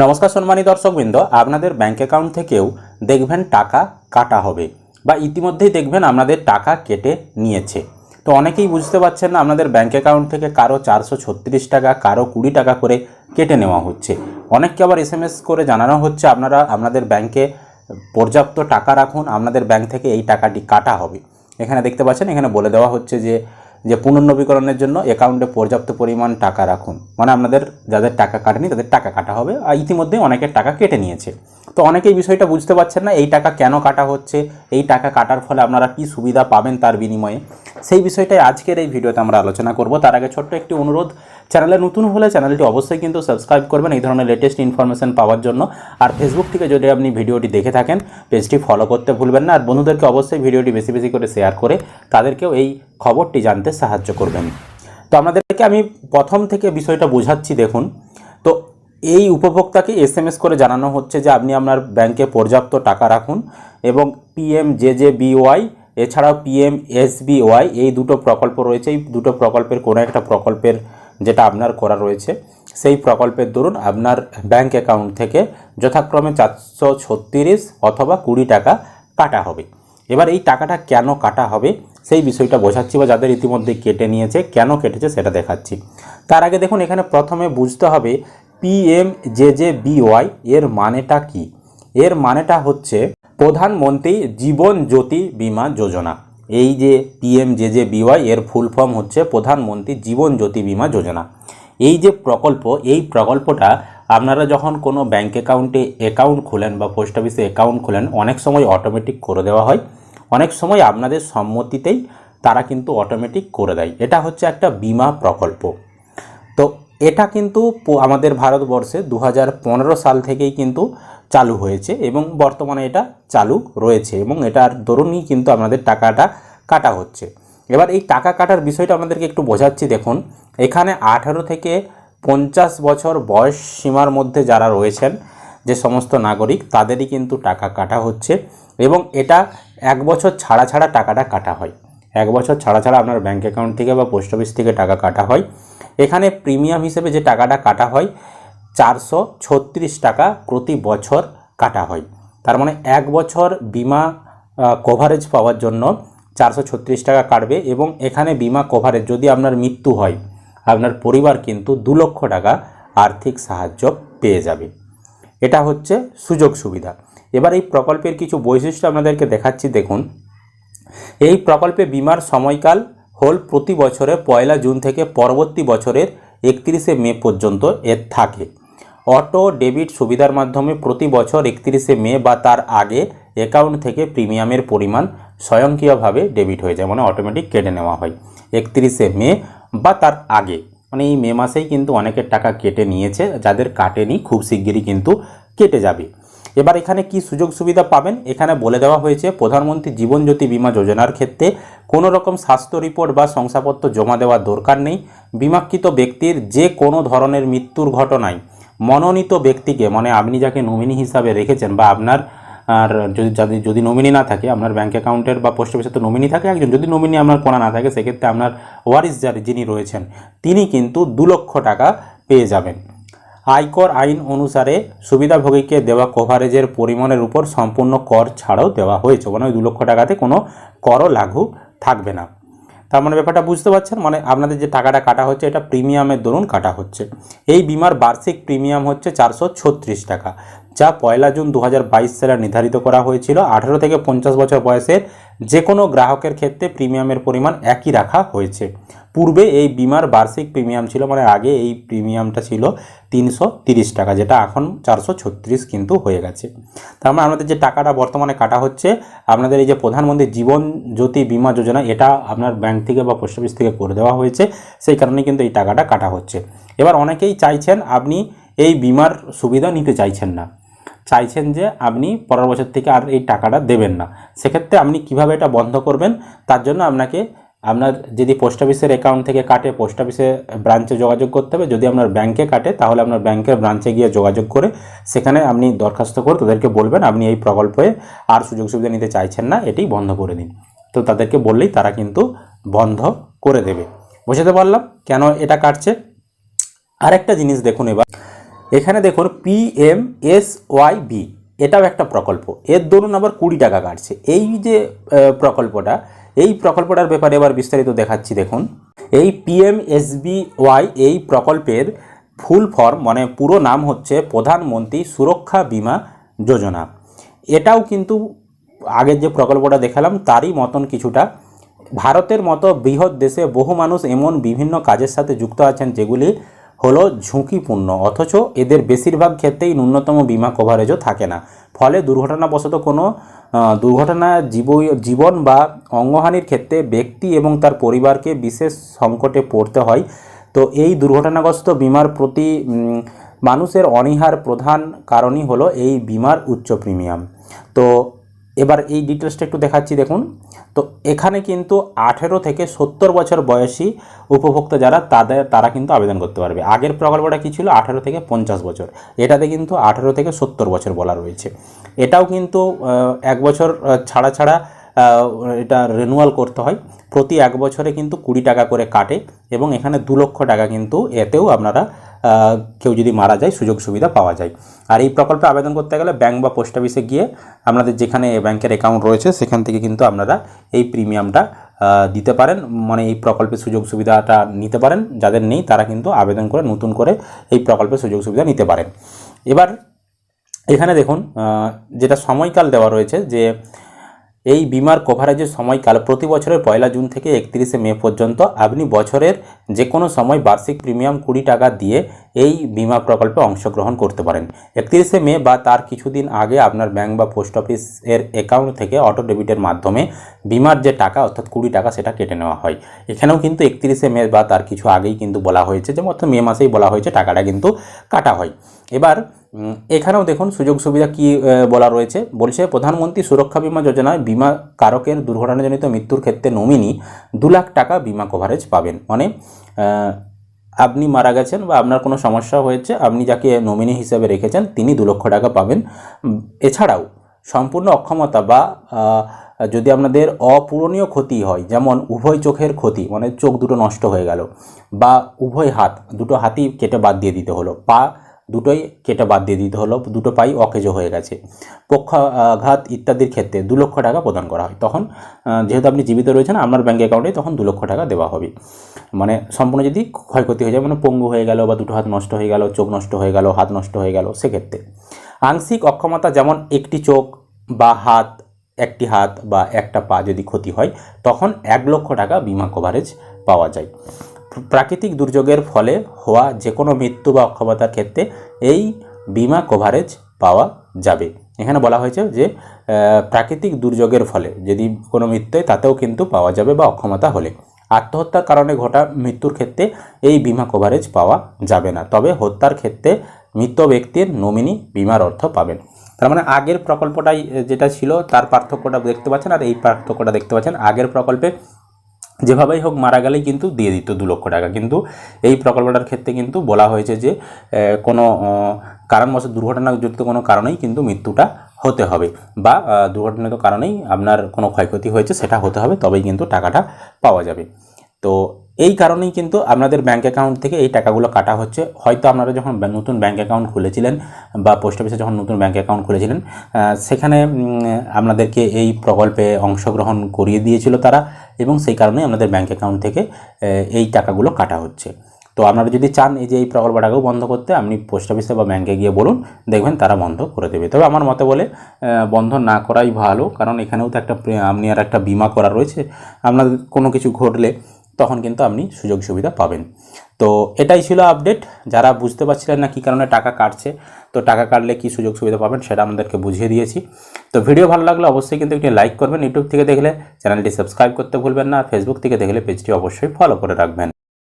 নমস্কার সম্মানী দর্শকবৃন্দ, আপনাদের ব্যাঙ্ক অ্যাকাউন্ট থেকেও দেখবেন টাকা কাটা হবে বা ইতিমধ্যেই দেখবেন আপনাদের টাকা কেটে নিয়েছে। তো অনেকেই বুঝতে পারছেন না আপনাদের ব্যাঙ্ক অ্যাকাউন্ট থেকে কারও চারশো ছত্রিশ টাকা, কারও কুড়ি টাকা করে কেটে নেওয়া হচ্ছে। অনেককে আবার এস করে জানানো হচ্ছে, আপনারা, আপনাদের ব্যাংকে পর্যাপ্ত টাকা রাখুন, আপনাদের ব্যাংক থেকে এই টাকাটি কাটা হবে। এখানে দেখতে পাচ্ছেন, এখানে বলে দেওয়া হচ্ছে যে যে পুনর্নবীকরণের জন্য অ্যাকাউন্টে পর্যাপ্ত পরিমাণ টাকা রাখুন। মানে আপনাদের যাদের টাকা কাটেনি তাদের টাকা কাটা হবে। আর ইতিমধ্যে অনেকের টাকা কেটে নিয়েছে। তো অনেকেই বিষয়টা বুঝতে পারছেন না, এই টাকা কেন কাটা হচ্ছে, এই টাকা কাটার ফলে আপনারা কি সুবিধা পাবেন তার বিনিময়ে। সেই বিষয়টাই আজকের এই ভিডিওতে আমরা আলোচনা করব। তার আগে ছোট্ট একটি অনুরোধ, চ্যানেলে নতুন হলে চ্যানেলটি অবশ্যই কিন্তু সাবস্ক্রাইব করবেন এই ধরনের লেটেস্ট ইনফরমেশন পাওয়ার জন্য। আর ফেসবুক থেকে যদি আপনি ভিডিওটি দেখে থাকেন পেজটি ফলো করতে ভুলবেন না। আর বন্ধুদেরকে অবশ্যই ভিডিওটি বেশি বেশি করে শেয়ার করে তাদেরকেও এই খবরটি জানতে সাহায্য করবেন। তো আপনাদেরকে আমি প্রথম থেকে বিষয়টা বোঝাচ্ছি, দেখুন। তো এই উপভোক্তাকে এস এম এস করে জানানো হচ্ছে যে আপনি আপনার ব্যাংকে পর্যাপ্ত টাকা রাখুন এবং পিএম জে জে বিওয়াই এছাড়াও পিএম এস বিওয়াই এই দুটো প্রকল্প রয়েছে। এই দুটো প্রকল্পের কোনো একটা প্রকল্পের যেটা আপনার করা রয়েছে, সেই প্রকল্পের দরুন আপনার ব্যাংক অ্যাকাউন্ট থেকে যথাক্রমে চারশো ছত্রিশ অথবা কুড়ি টাকা কাটা হবে। এবার এই টাকাটা কেন কাটা হবে? সেই বিষয়টা বোঝাচ্ছি বা যাদের ইতিমধ্যে কেটে নিয়েছে, কেন কেটেছে সেটা দেখাচ্ছি। তার আগে দেখুন, এখানে প্রথমে বুঝতে হবে পিএম জে জে বিওয়াই এর মানেটা কি? এর মানেটা হচ্ছে প্রধানমন্ত্রী জীবন জ্যোতি বিমা যোজনা। এই যে পিএম জে জে বিওয়াই এর ফুল ফর্ম হচ্ছে প্রধানমন্ত্রী জীবন জ্যোতি বিমা যোজনা। এই যে প্রকল্প, এই প্রকল্পটা আপনারা যখন কোনো ব্যাঙ্ক অ্যাকাউন্টে অ্যাকাউন্ট খোলেন বা পোস্ট অফিসে অ্যাকাউন্ট খোলেন, অনেক সময় অটোমেটিক করে দেওয়া হয়। অনেক সময় আপনাদের সম্মতিতেই তারা কিন্তু অটোমেটিক করে দেয়। এটা হচ্ছে একটা বিমা প্রকল্প। তো এটা কিন্তু আমাদের ভারতবর্ষে দু হাজার পনেরো সাল থেকেই কিন্তু চালু হয়েছে এবং বর্তমানে এটা চালু রয়েছে এবং এটার দরুনই কিন্তু আপনাদের টাকাটা কাটা হচ্ছে। এবার এই টাকা কাটার বিষয়টা আপনাদেরকে একটু বোঝাচ্ছি, দেখুন। এখানে আঠারো থেকে পঞ্চাশ বছর বয়স সীমার মধ্যে যারা রয়েছেন, যে সমস্ত নাগরিক, তাদেরই কিন্তু টাকা কাটা হচ্ছে এবং এটা এক বছর ছাড়া ছাড়া টাকাটা কাটা হয়। এক বছর ছাড়া ছাড়া আপনার ব্যাঙ্ক অ্যাকাউন্ট থেকে বা পোস্ট অফিস থেকে টাকা কাটা হয়। এখানে প্রিমিয়াম হিসেবে যে টাকাটা কাটা হয়, চারশো ছত্রিশ টাকা প্রতি বছর কাটা হয়। তার মানে এক বছর বিমা কভারেজ পাওয়ার জন্য চারশো ছত্রিশ টাকা কাটবে এবং এখানে বিমা কভারেজ যদি আপনার মৃত্যু হয়, আপনার পরিবার কিন্তু দু লক্ষ টাকা আর্থিক সাহায্য পেয়ে যাবে। এটা হচ্ছে সুযোগ সুবিধা। এবার এই প্রকল্পের কিছু বৈশিষ্ট্য আপনাদেরকে দেখাচ্ছি, দেখুন। এই প্রকল্পে বিমার সময়কাল হল প্রতি বছরে পয়লা জুন থেকে পরবর্তী বছরের একত্রিশে মে পর্যন্ত এর থাকে। অটো ডেবিট সুবিধার মাধ্যমে প্রতি বছর একত্রিশে মে বা তার আগে অ্যাকাউন্ট থেকে প্রিমিয়ামের পরিমাণ স্বয়ংক্রিয়ভাবে ডেবিট হয়ে যায় মানে অটোমেটিক কেটে নেওয়া হয় একত্রিশে মে বা তার আগে। মানে এই মে মাসেই কিন্তু অনেকের টাকা কেটে নিয়েছে, যাদের কাটেনি খুব শিগগিরই কিন্তু কেটে যাবে। এবার এখানে কি সুযোগ সুবিধা পাবেন? এখানে বলে দেওয়া হয়েছে, প্রধানমন্ত্রী জীবন জ্যোতি বীমা যোজনার ক্ষেত্রে কোনো রকম স্বাস্থ্য রিপোর্ট বা শংসাপত্র জমা দেওয়ার দরকার নেই। বিমাকৃত ব্যক্তির যে কোনো ধরনের মৃত্যুর ঘটনায় মনোনীত ব্যক্তিকে মানে আপনি যাকে নমিনি হিসাবে রেখেছেন বা আপনার, আর যদি যাদের যদি নমিনি না থাকে, আপনার ব্যাঙ্ক অ্যাকাউন্টের বা পোস্ট অফিসে তো নমিনি থাকে একজন, যদি নমিনি আপনার করা না থাকে, সেক্ষেত্রে আপনার ওয়ারিস যার যিনি রয়েছেন, তিনি কিন্তু দু লক্ষ টাকা পেয়ে যাবেন। আয়কর আইন অনুসারে সুবিধাভোগীকে দেওয়া কভারেজের পরিমাণের উপর সম্পূর্ণ কর ছাড়াও দেওয়া হয়েছে। মানে ওই দু লক্ষ টাকাতে কোনো করও লাঘু থাকবে না। তার মানে ব্যাপারটা বুঝতে পারছেন? মানে আপনাদের যে টাকাটা কাটা হচ্ছে, এটা প্রিমিয়ামের দরুন কাটা হচ্ছে। এই বিমার বার্ষিক প্রিমিয়াম হচ্ছে চারশো ছত্রিশ টাকা। যা পয়লা জুন দু সালে নির্ধারিত করা হয়েছিল। আঠারো থেকে পঞ্চাশ বছর বয়সের যে কোনো গ্রাহকের ক্ষেত্রে প্রিমিয়ামের পরিমাণ একই রাখা হয়েছে। পূর্বে এই বিমার বার্ষিক প্রিমিয়াম ছিল মানে আগে এই প্রিমিয়ামটা ছিল তিনশো টাকা, যেটা এখন চারশো ছত্রিশ কিন্তু হয়ে গেছে। তার মানে আমাদের যে টাকাটা বর্তমানে কাটা হচ্ছে, আপনাদের এই যে প্রধানমন্ত্রী জীবন জ্যোতি বিমা যোজনা, এটা আপনার ব্যাংক থেকে বা পোস্ট অফিস থেকে করে দেওয়া হয়েছে। সেই কারণে কিন্তু এই টাকাটা কাটা হচ্ছে। এবার অনেকেই চাইছেন, আপনি এই বিমার সুবিধা নিতে চাইছেন না। চাইছেন যে আপনি পরের বছর থেকে আর এই টাকাটা দেবেন না। সেক্ষেত্রে আপনি কীভাবে এটা বন্ধ করবেন? তার জন্য আপনাকে আপনার যদি পোস্ট অফিসের অ্যাকাউন্ট থেকে কাটে পোস্ট অফিসে ব্রাঞ্চে যোগাযোগ করতে হবে। যদি আপনার ব্যাংকে কাটে, তাহলে আপনার ব্যাংকের ব্রাঞ্চে গিয়ে যোগাযোগ করে সেখানে আপনি দরখাস্ত করে তাদেরকে বলবেন, আপনি এই প্রকল্পে আর সুযোগ সুবিধা নিতে চাইছেন না, এটি বন্ধ করে দিন। তো তাদেরকে বললেই তারা কিন্তু বন্ধ করে দেবে। বুঝতে পারলাম কেন এটা কাটছে? আরেকটা জিনিস দেখুন এবার। এখানে দেখুন P M S Y B এটাও একটা প্রকল্প। এর দরুন আবার কুড়ি টাকা কাটছে। এই যে প্রকল্পটা, এই প্রকল্পটার ব্যাপারে এবার বিস্তারিত দেখাচ্ছি, দেখুন। এই পিএমএসবিওয়াই এই প্রকল্পের ফুল ফর্ম মানে পুরো নাম হচ্ছে প্রধানমন্ত্রী সুরক্ষা বীমা যোজনা। এটাও কিন্তু আগের যে প্রকল্পটা দেখালাম, তারই মতন কিছুটা। ভারতের মতো বৃহৎ দেশে বহু মানুষ এমন বিভিন্ন কাজের সাথে যুক্ত আছেন, যেগুলি হলো ঝুঁকিপূর্ণ, অথচ এদের বেশিরভাগ ক্ষেত্রেই ন্যূনতম বিমা কভারেজও থাকে না। ফলে দুর্ঘটনাবশত কোনো দুর্ঘটনা জীব জীবন বা অঙ্গহানির ক্ষেত্রে ব্যক্তি এবং তার পরিবারকে বিশেষ সংকটে পড়তে হয়। তো এই দুর্ঘটনাগ্রস্ত বিমার প্রতি মানুষের অনীহার প্রধান কারণই হলো এই বিমার উচ্চ প্রিমিয়াম। তো এবার এই ডিটেলসটা একটু দেখাচ্ছি, দেখুন। তো এখানে কিন্তু আঠেরো থেকে সত্তর বছর বয়সী উপভোক্তা যারা, তাদের, তারা কিন্তু আবেদন করতে পারবে। আগের প্রকল্পটা কী ছিল? আঠেরো থেকে পঞ্চাশ বছর। এটাতে কিন্তু আঠেরো থেকে সত্তর বছর বলা রয়েছে। এটাও কিন্তু এক বছর ছাড়া ছাড়া এটা রেনুয়াল করতে হয়। প্রতি এক বছরে কিন্তু কুড়ি টাকা করে কাটে এবং এখানে দু লক্ষ টাকা কিন্তু এতেও আপনারা কেউ যদি মারা যায়, সুযোগ সুবিধা পাওয়া যায়। আর এই প্রকল্পে আবেদন করতে গেলে ব্যাংক বা পোস্ট অফিসে গিয়ে আপনাদের যেখানে ব্যাংকের অ্যাকাউন্ট রয়েছে, সেখান থেকে কিন্তু আপনারা এই প্রিমিয়ামটা দিতে পারেন। মানে এই প্রকল্পের সুযোগ সুবিধাটা নিতে পারেন। যাদের নেই, তারা কিন্তু আবেদন করে, নতুন করে এই প্রকল্পের সুযোগ সুবিধা নিতে পারেন। এবার, এখানে দেখুন যেটা সময়কাল দেওয়া রয়েছে, যে এই বিমার কভারেজের সময়কাল প্রতি বছরের পয়লা জুন থেকে একত্রিশে মে পর্যন্ত আপনি বছরের যে কোনো সময় বার্ষিক প্রিমিয়াম কুড়ি টাকা দিয়ে এই বিমা প্রকল্পে অংশগ্রহণ করতে পারেন। একত্রিশে মে বা তার কিছুদিন আগে আপনার ব্যাংক বা পোস্ট অফিস এর অ্যাকাউন্ট থেকে অটো ডেবিটের মাধ্যমে বিমার যে টাকা, অর্থাৎ কুড়ি টাকা সেটা কেটে নেওয়া হয়। এখানেও কিন্তু একত্রিশে মে বা তার কিছু আগেই কিন্তু বলা হয়েছে যে অর্থাৎ মে মাসেই বলা হয়েছে, টাকাটা কিন্তু কাটা হয়। এবার এখানেও দেখুন সুযোগ সুবিধা কি বলা রয়েছে। বলছে, প্রধানমন্ত্রী সুরক্ষা বীমা যোজনায় বিমা কারকের দুর্ঘটনাজনিত মৃত্যুর ক্ষেত্রে নমিনি দু লাখ টাকা বিমা কভারেজ পাবেন। মানে আপনি মারা গেছেন বা আপনার কোনো সমস্যা হয়েছে, আপনি যাকে নমিনি হিসেবে রেখেছেন, তিনি দু লক্ষ টাকা পাবেন। এছাড়াও, সম্পূর্ণ অক্ষমতা বা যদি আপনাদের অপূরণীয় ক্ষতি হয়, যেমন উভয় চোখের ক্ষতি মানে চোখ দুটো নষ্ট হয়ে গেল, বা উভয় হাত, দুটো হাতই কেটে বাদ দিয়ে দিতে হলো, পা দুটোই কেটে বাদ দিয়ে দিতে হলো, দুটো পাই অকেজো হয়ে গেছে। পক্ষাঘাত ইত্যাদির ক্ষেত্রে দু লক্ষ টাকা প্রদান করা হয়। তখন যেহেতু আপনি জীবিত রয়েছেন, আপনার ব্যাঙ্ক অ্যাকাউন্টে তখন দু লক্ষ টাকা দেওয়া হবে। মানে সম্পূর্ণ যদি ক্ষয়ক্ষতি হয়ে যায় মানে পঙ্গু হয়ে গেল বা দুটো হাত নষ্ট হয়ে গেল, চোখ নষ্ট হয়ে গেল, হাত নষ্ট হয়ে গেল, সেক্ষেত্রে। আংশিক অক্ষমতা যেমন একটি চোখ বা হাত, একটি হাত বা একটা পা যদি ক্ষতি হয়, তখন এক লক্ষ টাকা বিমা কভারেজ পাওয়া যায়। প্রাকৃতিক দুর্যোগের ফলে হওয়া যে কোনো মৃত্যু বা অক্ষমতার ক্ষেত্রে এই বিমা কভারেজ পাওয়া যাবে। এখানে বলা হয়েছে যে প্রাকৃতিক দুর্যোগের ফলে যদি কোনো মৃত্যু হয়, তাতেও কিন্তু পাওয়া যাবে বা অক্ষমতা হলে। আত্মহত্যার কারণে ঘটা মৃত্যুর ক্ষেত্রে এই বিমা কভারেজ পাওয়া যাবে না। তবে হত্যার ক্ষেত্রে মৃত ব্যক্তির নমিনি বিমার অর্থ পাবেন। তার মানে আগের প্রকল্পটাই যেটা ছিল, তার পার্থক্যটা দেখতে পাচ্ছেন, আর এই পার্থক্যটা দেখতে পাচ্ছেন। আগের প্রকল্পে যেভাবেই হোক মারা গেলেই কিন্তু দিয়ে দিত দু লক্ষ টাকা। কিন্তু এই প্রকল্পটার ক্ষেত্রে কিন্তু বলা হয়েছে যে কোনো আহ, কারণবশত দুর্ঘটনাজনিত কোনো কারণেই কিন্তু মৃত্যুটা হতে হবে বা আহ, দুর্ঘটনাজনিত কারণেই আপনার কোনো ক্ষয়ক্ষতি হয়েছে সেটা হতে হবে তবেই কিন্তু টাকাটা পাওয়া যাবে। তো এই কারণেই কিন্তু আপনাদের ব্যাঙ্ক অ্যাকাউন্ট থেকে এই টাকাগুলো কাটা হচ্ছে। হয়তো আপনারা যখন নতুন ব্যাঙ্ক অ্যাকাউন্ট খুলেছিলেন বা পোস্ট অফিসে যখন নতুন ব্যাঙ্ক অ্যাকাউন্ট খুলেছিলেন সেখানে আপনাদেরকে এই প্রকল্পে অংশগ্রহণ করিয়ে দিয়েছিল তারা। এবং সেই কারণে আপনাদের ব্যাঙ্ক অ্যাকাউন্ট থেকে এই টাকাগুলো কাটা হচ্ছে। তো আপনারা যদি চান এই যে এই প্রকল্পটাকেও বন্ধ করতে, আপনি পোস্ট অফিসে বা ব্যাঙ্কে গিয়ে বলুন, দেখবেন তারা বন্ধ করে দেবে। তবে আমার মতে বলে বন্ধ না করাই ভালো, কারণ এখানেও তো একটা, আপনি আর একটা বিমা করা রয়েছে। আপনাদের কোনো কিছু ঘটলে তখন কিন্তু আপনি সুযোগ সুবিধা পাবেন। তো এটাই ছিল আপডেট যারা বুঝতে পারছিলেন না কী কারণে টাকা কাটছে, তো টাকা কাটলে কী সুযোগ সুবিধা পাবেন সেটা আমাদেরকে বুঝিয়ে দিয়েছি। তো ভিডিও ভালো লাগলে অবশ্যই কিন্তু একটি লাইক করবেন। ইউটিউব থেকে দেখলে চ্যানেলটি সাবস্ক্রাইব করতে ভুলবেন না। ফেসবুক থেকে দেখলে পেজটি অবশ্যই ফলো করে রাখবেন।